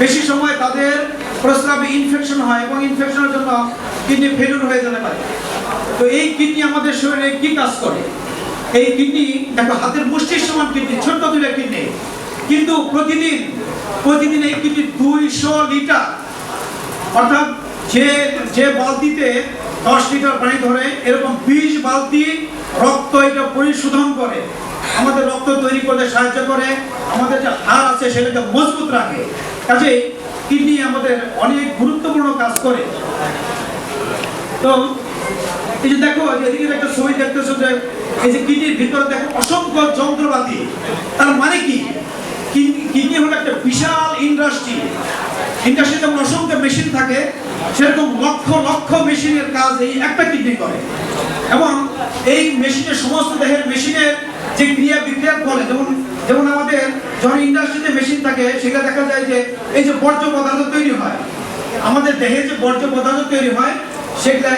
বেশি সময় তাদের প্রস্রাবে ইনফেকশন হয় এবং ইনফেকশনের জন্য কিডনি ফেলিউর হয়ে যেতে পারে। তো এই কিডনি আমাদের শরীরে কি কাজ করে? এই কিডনি দেখো, হাতের মুষ্টির সমান কিডনি ছোট্ট দুইটা কিডনি কিন্তু প্রতিদিন প্রতিদিন এই কিডনি দুইশো লিটার। অর্থাৎ যে যে বালতিতে দশ লিটার পানি ধরে, এরকম বিশ বালতি রক্ত এটা পরিশোধন করে। আমাদের রক্ত তৈরি করতে সাহায্য করে। আমাদের যে হাড় আছে সেটাকে মজবুত রাখে। কাজে কিডনি আমাদের অনেক গুরুত্বপূর্ণ কাজ করে। তো এই যে দেখো এদিকে একটা ছবি দেখতেছো যে, এই যে কিডনির ভিতরে দেখো অসংখ্য যন্ত্রপাতি। তার মানে কি? কিডনি হলো একটা বিশাল ইন্ডাস্ট্রি। ইন্ডাস্ট্রি যেমন অসংখ্য মেশিন থাকে, সেরকম লক্ষ লক্ষ মেশিনের কাজ এই একটা কিডনি করে। এবং এই মেশিনের, সমস্ত দেহের মেশিনের যে ক্রিয়া বিক্রিয়ার ফলে যেমন যেমন আমাদের যখন ইন্ডাস্ট্রিতে মেশিন থাকে সেটা দেখা যায় যে এই যে বর্জ্য পদার্থ তৈরি হয়, আমাদের দেহে যে বর্জ্য পদার্থ তৈরি হয়, সেগুলা